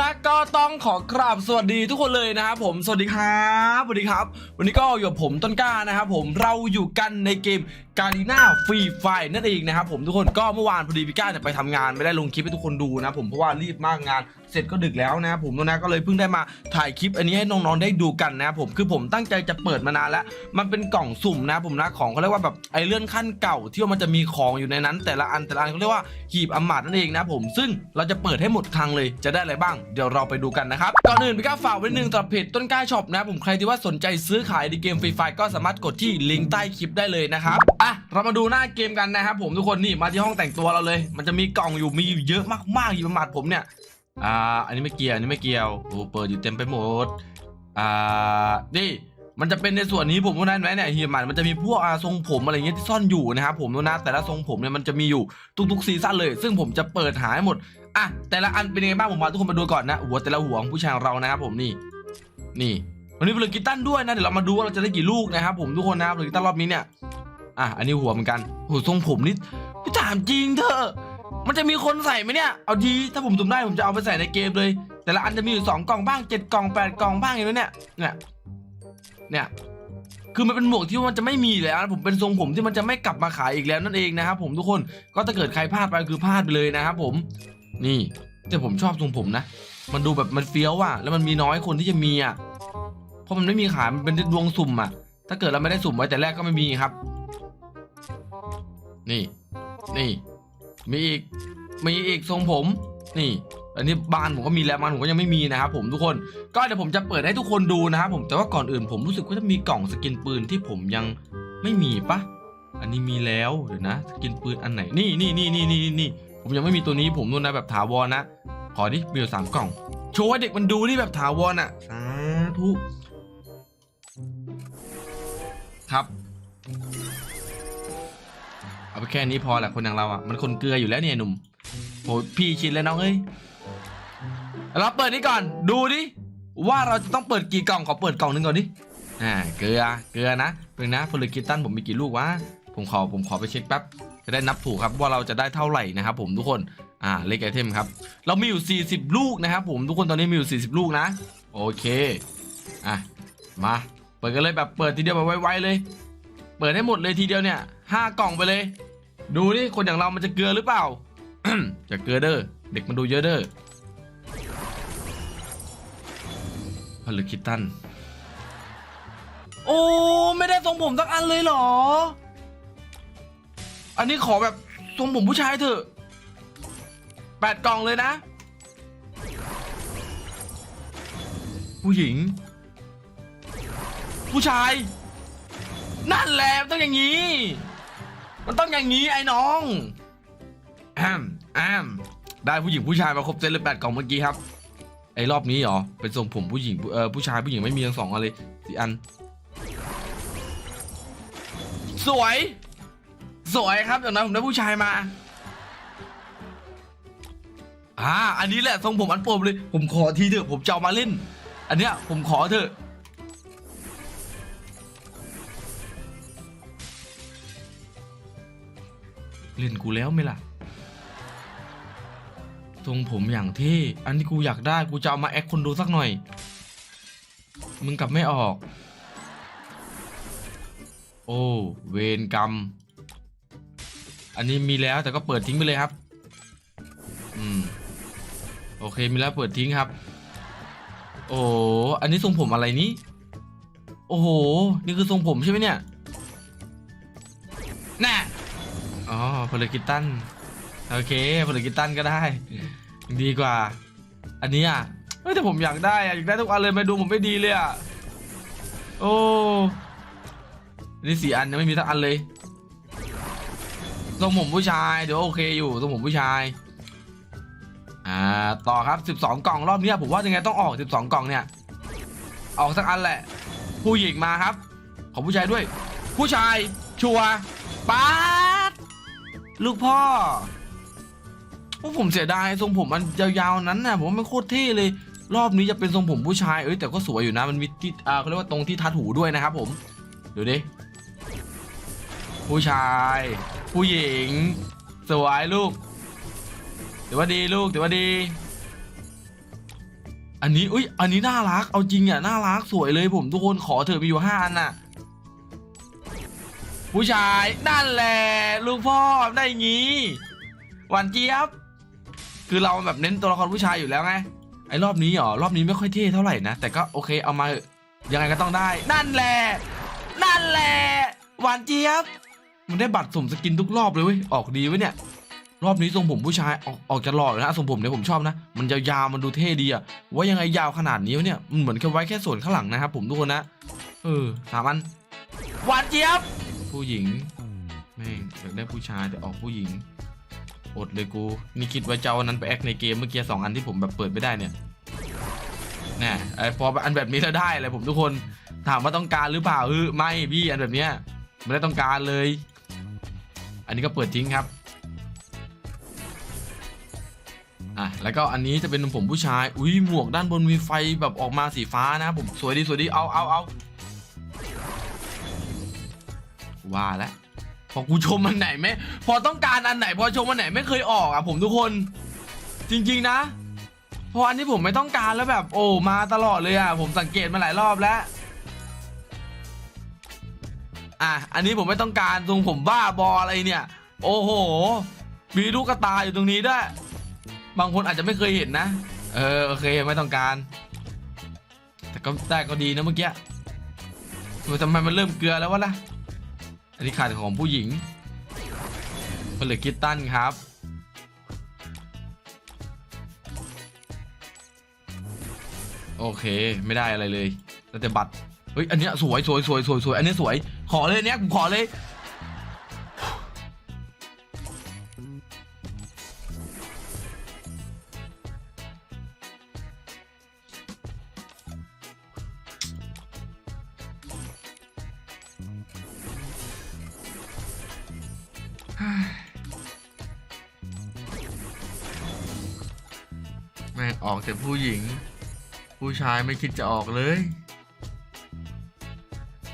นะก็ต้องขอกราบสวัสดีทุกคนเลยนะครับผมสวัสดีครับสวัสดีครับ วันนี้ก็อยู่กับผมต้นกล้านะครับผมเราอยู่กันในเกมกา r ีนาฟรีไฟนั่นเองนะครับผมทุกคนก็เมื่อวานพอดีพี่ก้าเนี่ยไปทำงานไม่ได้ลงคลิปให้ทุกคนดูนะผมเพราะว่ารีบมากงานเสร็จก็ดึกแล้วนะครับผมนะก็เลยเพิ่งได้มาถ่ายคลิปอันนี้ให้น้องๆได้ดูกันนะครับผมคือผมตั้งใจจะเปิดมานานแล้วมันเป็นกล่องสุ่มนะผมนะของเขาเรียกว่าแบบไอเลื่อนขั้นเก่าที่ว่ามันจะมีของอยู่ในนั้น แต่ละอันแต่ละอันเขาเรียกว่าหีบอมาตนั่นเองนะผมซึ่งเราจะเปิดให้หมดคลังเลยจะได้อะไรบ้าง เดี๋ยวเราไปดูกันนะครับก่อนอื่นพี่ก้าฝากไว้นิดนึงสำหรับเพจต้นกล้าช็อปนะผมใครที่ว่าสนใจซื้อขายในเกมฟรีไฟก็สามารถกดที่ลิงก์ใต้คลิปได้เลยนะครับอะเรามาดูหน้าเกมกันนะครับผมทุกคนนี่มาที่ห้องแต่งตัวเราเลย มันจะมีกล่องอยู่มีอยู่เยอะมากๆหีบอำมาตย์ผมเนี่ยอ่าอันนี้ไม่เกี่ยวอันนี้ไม่เกี่ยวโอ้เปิดอยู่เต็มไปหมดอ่านี่มันจะเป็นในส่วนนี้ผมว่านั่นไหมเนี่ยเฮียมันมันจะมีพวกอาทรงผมอะไรเงี้ยที่ซ่อนอยู่นะครับผมนะแต่ละทรงผมเนี่ยมันจะมีอยู่ทุกๆซีซั่นเลย ซึ่งผมจะเปิดหาให้หมดอะแต่ละอันเป็นยังไงบ้างผมมาทุกคนมาดูก่อนนะหัวแต่ละหัวของผู้ชายของเรานะครับผมนี่นี่วันนี้เปลือกกิตตันด้วยนะเดี๋ยวเรามาดูว่าเราจะได้กี่ลูกนะครับผมทุกคนนะครับเปลือกกิตตันรอบนี้เนี่ย อะอันนี้หัวเหมือนกันโหทรงผมนี่พี่ถามจริงเถอะมันจะมีคนใส่ไหมเนี่ย เอาดี ถ้าผมสุ่มได้ผมจะเอาไปใส่ในเกมเลย แต่ละอันจะมีอยู่สองกล่องบ้างเจ็ดกล่องแปดกล่องบ้างอย่างนี้เนี่ย เนี่ย เนี่ย คือมันเป็นหมวกที่มันจะไม่มีแล้วผมเป็นทรงผมที่มันจะไม่กลับมาขายอีกแล้วนั่นเองนะครับผมทุกคน ก็ถ้าเกิดใครพลาดไปคือพลาดไปเลยนะครับผม นี่ แต่ผมชอบทรงผมนะ มันดูแบบมันเฟี้ยวอะ แล้วมันมีน้อยคนที่จะมีอะ เพราะมันไม่มีขาย มันเป็นดวงสุ่มอะ ถ้าเกิดเราไม่ได้สุ่มไว้แต่แรกก็ไม่มีครับ นี่ นี่ มีอีก มีอีกทรงผม นี่ อันนี้บ้านผมก็มีแล้วบ้านผมก็ยังไม่มีนะครับผมทุกคน ก็เดี๋ยวผมจะเปิดให้ทุกคนดูนะครับผม แต่ว่าก่อนอื่นผมรู้สึกว่าจะมีกล่องสกินปืนที่ผมยังไม่มีปะอันนี้มีแล้วเดี๋ยวนะ สกินปืนอันไหน นี่นี่นี่นี่นี่นี่ ผมยังไม่มีตัวนี้ผมนู่นนะแบบถาวรนะ ขอดิมีอยู่สามกล่อง โชว์ให้เด็กมันดูนี่แบบถาวรอะ สาธุ เอาไปแค่นี้พอแหละคนอย่างเราอะมันคนเกลืออยู่แล้วเนี่ยหนุ่มโหพี่ชินแล้วน้องเอ้ยเราเปิดนี่ก่อนดูดิว่าเราจะต้องเปิดกี่กล่องขอเปิดกล่องหนึงก่อนดิอ่าเกลือเกลือนะเพิ่งนะฟลูกิตันผมมีกี่ลูกวะผมขอผมขอไปเช็คแป๊บจะได้นับถูกครับว่าเราจะได้เท่าไหร่นะครับผมทุกคนอ่าเลขไอเทมครับเรามีอยู่ 40 ลูกนะครับผมทุกคนตอนนี้มีอยู่ 40 ลูกนะโอเคอะมาเปิดกันเลยแบบเปิดทีเดียวแบบไวๆเลย เปิดให้หมดเลยทีเดียวเนี่ย ห้ากล่องไปเลย ดูนี่คนอย่างเรามันจะเกลือหรือเปล่า จะเกลือเด้อเด็กมันดูเยอะเด้อพลคิตตัน โอ้ ไม่ได้ทรงผมสักอันเลยเหรอ อันนี้ขอแบบทรงผมผู้ชายเถอะแปดกล่องเลยนะ ผู้หญิง ผู้ชาย นั่นแหละต้องอย่างนี้ มันต้องอย่างนี้ไอ้น้องแอมแอมได้ผู้หญิงผู้ชายมาครบเซตเลยแปดกล่องเมื่อกี้ครับ ไอ้รอบนี้เหรอ เป็นทรงผมผู้หญิงเออผู้ชายผู้หญิงไม่มีทั้งสองอันเลยสี่อัน สวย สวยครับจากนั้นผมได้ผู้ชายมา อ่า อันนี้แหละทรงผมอันโปรมเลย ผมขอทีเถอะผมจะเอามาเล่น อันเนี้ยผมขอเถอะ เล่นกูแล้วไหมล่ะทรงผมอย่างเท่อันที่กูอยากได้กูจะเอามาแอคคนดูสักหน่อย มึงกลับไม่ออก โอ้เวรกรรม อันนี้มีแล้วแต่ก็เปิดทิ้งไปเลยครับ อืม โอเคมีแล้วเปิดทิ้งครับ โอ้อันนี้ทรงผมอะไรนี้ โอ้โห นี่คือทรงผมใช่ไหมเนี่ย อ๋อพลกิตันโอเคพลกิตันก็ได้ ดีกว่า อันนี้อะเฮ้ยแต่ผมอยากได้อะอยากได้ทุกอันเลยมาดูผมไม่ดีเลยอะโอ้นี่สี่อันยังไม่มีสักอันเลยทรงผมผู้ชายเดี๋ยวโอเคอยู่ทรงผมผู้ชายอ่าต่อครับ 12 กล่องรอบนี้ผมว่ายังไงต้องออก 12 กล่องเนี่ย ออกสักอันแหละ ผู้หญิงมาครับ ของผู้ชายด้วย ผู้ชายชัวป๊า ลูกพ่อโอ้ผมเสียดายทรงผมมันยาวๆนั้นน่ะผมว่ามันโคตรเท่เลย รอบนี้จะเป็นทรงผมผู้ชายเอ้ยแต่ก็สวยอยู่นะมันมีที่อ่าเขาเรียกว่าตรงที่ทัดหูด้วยนะครับ ผมดูดิผู้ชาย ผู้หญิง สวยลูกถือว่าดีลูกถือว่าดี อันนี้อุ้ยอันนี้น่ารักเอาจริงอะน่ารักสวยเลยผมทุกคนขอเถอะมีอยู่ห้าอันน่ะ ผู้ชายนั่นแหละลูกพ่อได้งี้ หวานเจี๊ยบ คือเราแบบเน้นตัวละครผู้ชายอยู่แล้วไงไอ้รอบนี้เหรอรอบนี้ไม่ค่อยเท่เท่าไหร่นะ แต่ก็โอเคเอามายังไงก็ต้องได้ นั่นแหละนั่นแหละหวานเจี๊ยบ มันได้บัตรสมสกินทุกรอบเลยเว้ยออกดีไว้ยเนี่ย รอบนี้ทรงผมผู้ชายออกออกจะหล่อเลยนะทรงผมเนี่ยผมชอบนะ มันยาวๆมันดูเท่ดีอะว่ายังไงยาวขนาดนี้วะเนี่ยมันเหมือนแค่ไว้แค่ส่วนข้างหลังนะครับผมทุกคนนะเออสามอันหวานเจี๊ยบ ผู้หญิงแม่งอยากได้ผู้ชายแต่ออกผู้หญิงอดเลยกูนี่คิดว่าจะเอาอันนั้นไปแอคในเกมเมื่อกี้สองอันที่ผมแบบเปิดไม่ได้เนี่ยแน่ไอ้พออันแบบนี้แล้วได้เลยผมทุกคนถามว่าต้องการหรือเปล่าเออไม่พี่อันแบบเนี้ยไม่ได้ต้องการเลย อันนี้ก็เปิดทิ้งครับอะแล้วก็อันนี้จะเป็นผมผู้ชายอุ้ยหมวกด้านบนมีไฟแบบออกมาสีฟ้านะครับผมสวยดีสวยดีเอาเอาเอา ว่าแล้วพอกูชมอันไหนไม่พอต้องการอันไหน พอชมอันไหนไม่เคยออกอะผมทุกคน จริง ๆนะ พออันที่ผมไม่ต้องการแล้วแบบ โอ้มาตลอดเลยอะผมสังเกตมาหลายรอบแล้วอะอันนี้ผมไม่ต้องการตรงผมบ้าบออะไรเนี่ย โอ้โหมีลูกกระตาอยู่ตรงนี้ด้วย บางคนอาจจะไม่เคยเห็นนะ เออโอเคไม่ต้องการ แต่ก็ได้ก็ดีนะเมื่อกี้ทำไมมันเริ่มเกลือแล้ววะล่ะ อันนี้ขาดของผู้หญิงมันเหลือคิตตันครับ โอเคไม่ได้อะไรเลยแล้วแต่บัตรเฮ้ยอันเนี้ยสวยสวยสวยสวยสวยอันนี้สวยขอเลยเนี้ยผมขอเลย แม่งออกแต่ผู้หญิง ผู้ชายไม่คิดจะออกเลย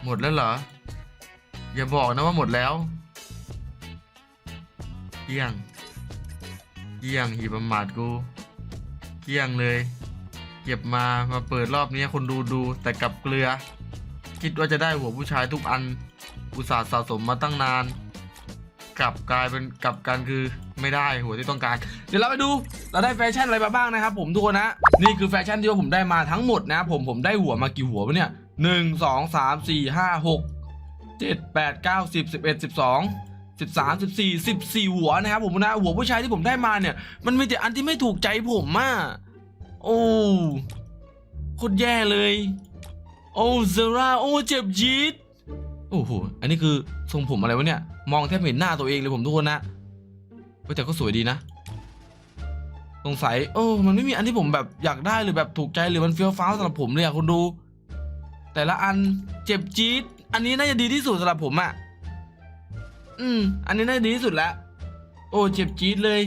หมดแล้วเหรอ อย่าบอกนะว่าหมดแล้วเกี้ยงเกี้ยงหีบำมาดกูเกี้ยงเลย เก็บมามาเปิดรอบนี้คนดูดูแต่กับเกลือ คิดว่าจะได้หัวผู้ชายทุกอัน อุตส่าห์สะสมมาตั้งนาน กลับกลายเป็นกลับกันคือไม่ได้หัวที่ต้องการ เดี๋ยวเราไปดูเราได้แฟชั่นอะไรมาบ้างนะครับผมทุกคนนะนี่คือแฟชั่นที่ว่าผมได้มาทั้งหมดนะผมผมได้หัวมากี่หัววะเนี่ยหนึ่งสองสามสี่ห้าหกเจ็ดแปดเก้าสิบสิบเอ็ดสิบสองสิบสามสิบสี่สิบสี่หัวนะครับผมนะหัวผู้ชายที่ผมได้มาเนี่ย มันมีแต่อันที่ไม่ถูกใจผมอะโอ้โคตรแย่เลย โอ้เซราโอ้เจ็บจี๊ด โอ้โห อันนี้คือทรงผมอะไรวะเนี่ย มองแทบเห็นหน้าตัวเองเลยผมทุกคนนะแต่ก็สวยดีนะ สงสัยเออมันไม่มีอันที่ผมแบบอยากได้หรือแบบถูกใจหรือมันเฟี้ยวฟ้าวสำหรับผมเลยอะคุณดู แต่ละอันเจ็บจี๊ด อันนี้น่าจะดีที่สุดสำหรับผมอะอืม อันนี้น่าจะดีที่สุดแล้วโอ้เจ็บจี๊ดเลย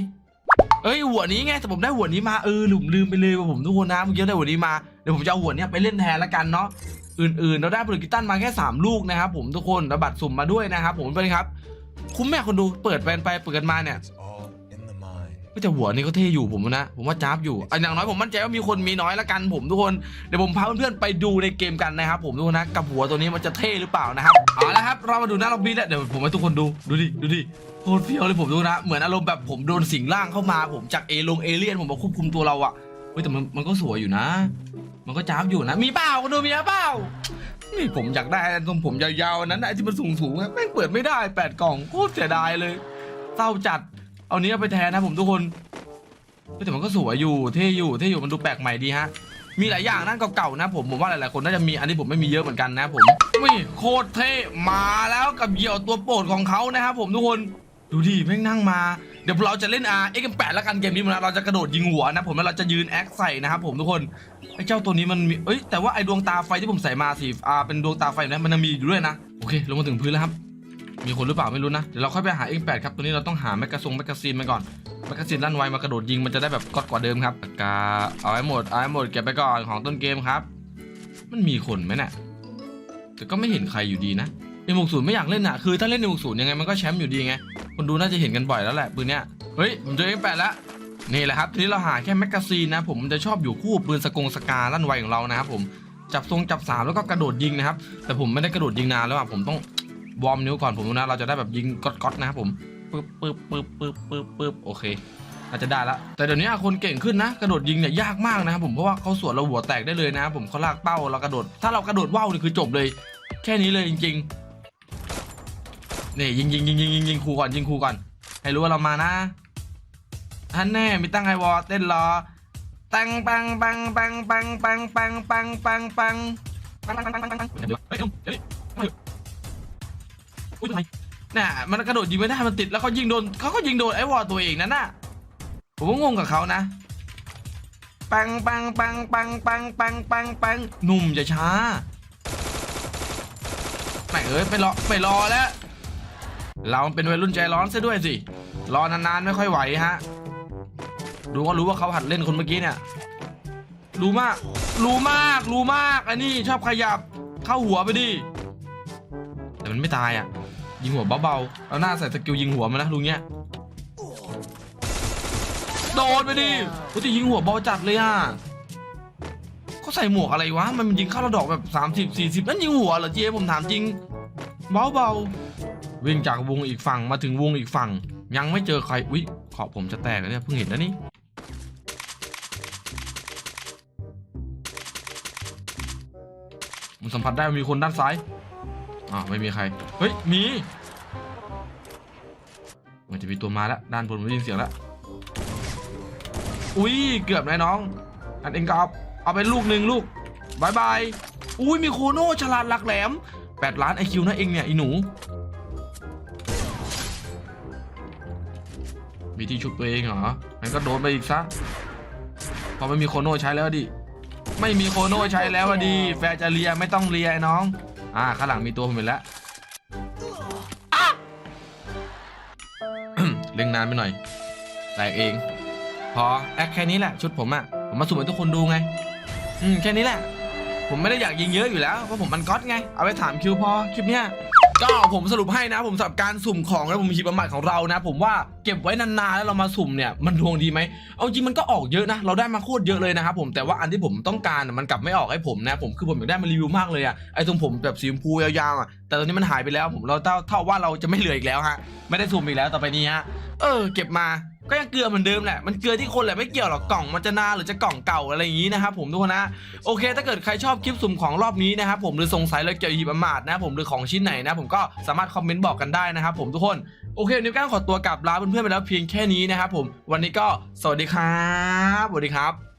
เอ้ยหัวนี้ไงแต่ผมได้หัวนี้มาเออลืมลืมไปเลยว่าผมทุกคนนะเมื่อกี้ได้หัวนี้มาเดี๋ยวผมจะเอาหัวเนี้ยไปเล่นแทนละกันเนาะ อื่นๆ เราได้ผลิกิตันมาแค่ 3 ลูกนะครับผมทุกคนแล้วบัตรสุ่มมาด้วยนะครับผมเป็นครับ คุ้มแม่คนดูเปิดแฟนไปเปิดกันมาเนี่ยก็แต่หัวนี่ก็เท่อยู่ผมนะผมว่าจ้าบอยู่อันอย่างน้อยผมมั่นใจว่ามีคนมีน้อยละกันผมทุกคนเดี๋ยวผมพาเพื่อนๆไปดูในเกมกันนะครับผมทุกคนนะกับหัวตัวนี้มันจะเท่หรือเปล่านะครับเอาละครับเรามาดูหน้าล็อบบี้แล้วเดี๋ยวผมให้ทุกคนดูดูดิดูดิโคตรเฟี้ยวเลยผมดูนะเหมือนอารมณ์แบบผมโดนสิงร่างเข้ามาผมจากเอลงเอเลี่ยนผมมาควบคุมตัวเราอะ เฮ้ยแต่มันมันก็สวยอยู่นะ มันก็จ้าบอยู่นะ มีเปล่าคนดูมีเปล่านี่ผมอยากได้ตรงผมยาวๆนั้นไอ้ที่มันสูงๆอะแม่งเปิดไม่ได้แปดกล่องโคตรเสียดายเลยเศร้าจัด เอานี้เอาไปแทนนะผมทุกคนเฮ้ยแต่มันก็สวยอยู่เท่อยู่เท่อยู่มันดูแปลกใหม่ดีฮะมีหลายอย่างนั่นเก่าๆนะผมผมว่าหลายๆคนน่าจะมีอันนี้ผมไม่มีเยอะเหมือนกันนะผมนี่โคตรเท่มาแล้วกับเหยี่ยวตัวโปรดของเขานะครับผมทุกคนดูดิแม่งนั่งมา เดี๋ยวเราจะเล่น R X แปดแล้วกันเกมนี้มันะเราจะกระโดดยิงหัวนะผมแล้วเราจะยืนแอคใส่นะครับผมทุกคนไอ้เจ้าตัวนี้มันมีเอ้ยแต่ว่าไอ้ดวงตาไฟที่ผมใส่มาสีอ่าเป็นดวงตาไฟนะมันยังมีอยู่ด้วยนะโอเคลงมาถึงพื้นแล้วครับ มีคนหรือเปล่าไม่รู้นะเดี๋ยวเราค่อยไปหา X8 ครับตัวนี้เราต้องหาแมกกาซงแมกกาซีนมาก่อนแมกกาซีนลั่นไวมากระโดดยิงมันจะได้แบบก๊อตกว่าเดิมครับกาเอาไว้หมดเอาไว้หมดเก็บไปก่อนของต้นเกมครับ มันมีคนไหมเนี่ยแต่ก็ไม่เห็นใครอยู่ดีนะเอ็มกศูนย์ไม่อยากเล่นอะคือถ้าเล่นเอ็มกศูนย์ยังไงมันก็แชมป์อยู่ดีไง คนดูน่าจะเห็นกันบ่อยแล้วแหละปืนเนี้ยเฮ้ยผมเจอ X8 แล้วนี่แหละครับทีนี้เราหาแค่แมกกาซีนนะผมมันจะชอบอยู่คู่ปืนสกงสกาลั่นไวของเรานะครับผมจับทรงจับสามแล้วก็กระโดดยิงนะครับ แต่ผมไม่ได้กระโดดยิงนานแล้วอะผมต้องวอร์มนิ้วก่อนผมนะเราจะได้แบบยิงก๊อตๆนะครับผมปึ๊บปึ๊บปึ๊บปึ๊บปึ๊บปึ๊บโอเคน่าจะได้ละแต่เดี๋ยวนี้คนเก่งขึ้นนะ กระโดดยิงเนี่ยยากมากนะครับผมเพราะว่าเขาสวนเราหัวแตกได้เลยนะครับผมเขาลากเป้าเรากระโดด ถ้าเรากระโดดว่าวนี่คือจบเลย แค่นี้เลยจริง ๆ นี่ยิงยิงยิงยิงยิงยิงครูก่อนยิงครูก่อน ให้รู้ว่าเรามานะฮันแน่มีตั้งไฮวอลเต้นรอตังปังปังปังปังปังปังปังปังปังปังปังปังปังปังเดี๋ยวเฮ้ยเฮ้ยอุ้ยทำไมน่ะมันกระโดดยิงไม่ได้มันติดแล้วเขายิงโดนเขาก็ยิงโดนไอ้วอลตัวเองนั่นน่ะผมก็งงกับเขานะปังปังปังปังปังปังปังปังหนุ่มจะช้าไหนเอ้ยไปรอไปรอแล้ว เราเป็นวัยรุ่นใจร้อนซะด้วยสิ รอนานๆไม่ค่อยไหวฮะ ดูก็รู้ว่าเขาหัดเล่นคนเมื่อกี้เนี่ย รู้มาก รู้มาก รู้มากอันนี้ชอบขยับ เข้าหัวไปดิ แต่มันไม่ตายอะ ยิงหัวเบาๆ เอาหน้าใส่สกิลยิงหัวมานะลุงเนี้ย โดนไปดิกูจะยิงหัวเบาจัดเลยอะเขาใส่หมวกอะไรวะ มันยิงเข้าระดอกแบบ 30 40นั่นยิงหัวเหรอเจ๊ผมถามจริง เบาๆ วิ่งจากวงอีกฝั่งมาถึงวงอีกฝั่ง ยังไม่เจอใครอุ๊ยขอบผมจะแตกแล้วเนี่ยเพิ่งเห็นนะนี่มันสัมผัสได้มีคนด้านซ้ายอ่าไม่มีใคร เฮ้ย มี มันจะมีตัวมาแล้ว ด้านบนผมได้ยินเสียงแล้ว อุ้ย เกือบเลยน้อง อันเองก็เอาเอาไปลูกหนึ่งลูกบายบาย อุ้ย มีโคโน่ฉลาดหลักแหลม 8 ล้านไอคิวนะเองเนี่ยไอหนูีที่ชุบตัวเองเหรองั้นก็โดนไปอีกซะพอไม่มีโคโน่ใช้แล้วดิ ไม่มีโคโน่ใช้แล้วอะดีแฟร์จะเลียไม่ต้องเลียน้อง อ่าข้างหลังมีตัวผมเห็นแล้วเล่งนานไปหน่อยแตกเอง พอแอคแค่นี้แหละ ชุดผมอะผมมาสุ่มให้ทุกคนดูไง อืมแค่นี้แหละ ผมไม่ได้อยากยิงเยอะอยู่แล้วเพราะผมมันก๊อตไง เอาไปถามคิวพอคลิปเนี้ย ก็ผมสรุปให้นะ ผมสำหรับการสุ่มของและผมหีบประมาทของเรานะ ผมว่าเก็บไว้นานๆแล้วเรามาสุ่มเนี่ยมันดวงดีไหมเอาจริงมันก็ออกเยอะนะ เราได้มาโคตรเยอะเลยนะครับผมแต่ว่าอันที่ผมต้องการมันกลับไม่ออกให้ผมนะผมคือผมอยากได้มารีวิวมากเลยอะไอ้ตรงผมแบบสีชมพูยาวๆอะแต่ตอนนี้มันหายไปแล้วผมเราเท่าเท่าว่าเราจะไม่เหลืออีกแล้วฮะไม่ได้สุ่มอีกแล้วต่อไปนี้ฮะเออ เก็บมา ก็ยังเกลือเหมือนเดิมแหละ มันเกลือที่คนแหละไม่เกี่ยวหรอกกล่องมันจะนาหรือจะกล่องเก่าอะไรอย่างนี้นะครับผมทุกคนนะโอเค ถ้าเกิดใครชอบคลิปสุ่มของรอบนี้นะครับผมหรือสงสัยเรื่องเกี่ยวกับหีบอมาดนะผมหรือของชิ้นไหนนะผมก็สามารถคอมเมนต์บอกกันได้นะครับผมทุกคนโอเควันนี้ก้างขอตัวกลับลาเพื่อนๆไปแล้วเพียงแค่นี้นะครับผมวันนี้ก็สวัสดีครับสวัสดีครับ